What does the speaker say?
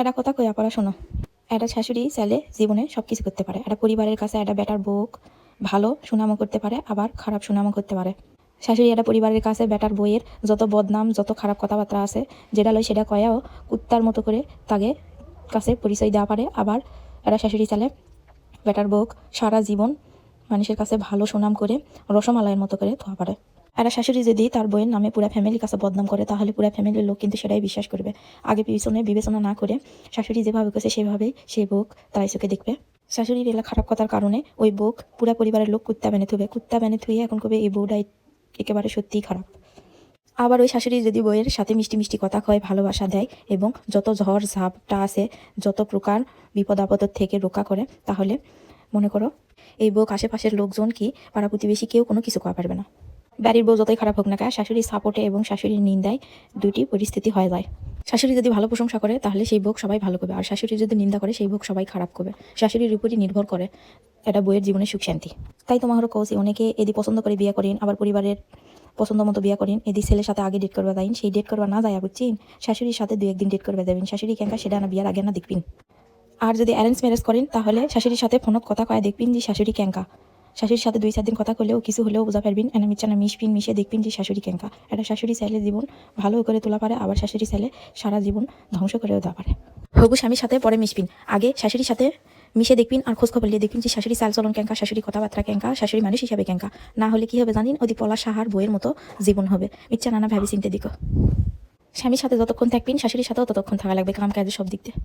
একটা কথা কই আপনারা শোনো। একটা শাশুড়ি চাইলে জীবনে সব কিছু করতে পারে। একটা পরিবারের কাছে একটা বেটার বউক ভালো সুনামও করতে পারে, আবার খারাপ সুনামও করতে পারে। শাশুড়ি একটা পরিবারের কাছে বেটার বইয়ের যত বদনাম, যত খারাপ কথাবার্তা আছে, যেটা লয় সেটা কয়াও কুত্তার মতো করে তাকে কাছে পরিচয় দেওয়া পারে। আবার একটা শাশুড়ি চালে বেটার বউক সারা জীবন মানুষের কাছে ভালো সুনাম করে, রসমালাইয়ের মতো করে ধোয়া পারে। একটা শাশুড়ি যদি তার বইয়ের নামে পুরা ফ্যামিলির কাছে বদনাম করে, তাহলে পুরা ফ্যামিলির লোক কিন্তু সেটাই বিশ্বাস করবে। আগে পিছনে বিবেচনা না করে শাশুড়ি যেভাবে করছে সেভাবেই সেই বুক তাই চোখে দেখবে। শাশুড়ির এলা খারাপ কথার কারণে ওই বুক পুরা পরিবারের লোক কুত্তা বেনে থুবে। কুত্তা বেনে থুয়ে এখন কবে এই বউটাই একেবারে সত্যিই খারাপ। আবার ওই শাশুড়ি যদি বইয়ের সাথে মিষ্টি মিষ্টি কথা কয়, ভালোবাসা দেয় এবং যত ঝড় ঝাপটা আছে যত প্রকার বিপদ আপদ থেকে রক্ষা করে, তাহলে মনে করো এই বউক আশেপাশের লোকজন কি পাড়া প্রতিবেশী কেউ কোনো কিছু করা পারবে না। বাড়ির বউ যতই খারাপ হোক না কেন শাশুড়ির সাপোর্টে এবং শাশুড়ির নিন্দায় দুটি পরিস্থিতি হয়ে যায় শাশুড়ি যদি ভালো প্রশংসা করে, তাহলে সেই ভোগ সবাই ভালো করবে। আর শাশুড়ি যদি নিন্দা করে, সেই ভোগ সবাই খারাপ করবে। শাশুড়ির উপরই নির্ভর করে এটা বইয়ের জীবনে সুখ শান্তি। তাই তোমারও কৌশি, অনেকে এদি পছন্দ করে বিয়ে করেন, আবার পরিবারের পছন্দ মতো বিয়ে করেন, এদি ছেলের সাথে আগে ডেট করবে যাইন সেই ডেট করবা না যায় বুঝছেন? শাশুড়ির সাথে দু একদিন ডেট করবে যাবেন শাশুড়ি কেঙ্কা সেটা না বিয়ার আগে না দেখবেন। আর যদি অ্যারেঞ্জ ম্যারেজ করেন, তাহলে শাশুড়ির সাথে ফোনত কথা কয়ে দেখবেন যে শাশুড়ি ক্যাঙ্কা শাশুড়ির সাথে দুই চার দিন কথা করলেও কিছু হলেও বোঝা পারবেন। এনা মিচ্ছানা মিশপিন, মিশে দেখবেন যে শাশুড়ি ক্যাঙ্কা একটা শাশুড়ি চাইলে জীবন ভালো করে তোলা পারে, আবার শাশুড়ি চাইলে সারা জীবন ধ্বংস করেও দেওয়া পারে। হবু স্বামীর সাথে, পরে মিশপিন। আগে শাশুড়ির সাথে মিশে দেখবেন আর খোঁজ খবর নিয়ে দেখবেন যে শাশুড়ি চাল চলন ক্যাঙ্কা শাশুড়ি কথাবার্তা ক্যাঙ্কা শাশুড়ি মানুষ হিসাবে ক্যাঙ্কা না হলে কি হবে জানিন? ওদি পলা সাহার বইয়ের মতো জীবন হবে। ইচ্ছা নানা ভাবি চিনতে দিক। স্বামীর সাথে যতক্ষণ থাকবেন, শাশুড়ির সাথেও ততক্ষণ থাকা লাগবে, কাম কাজে সব দিক দিয়ে।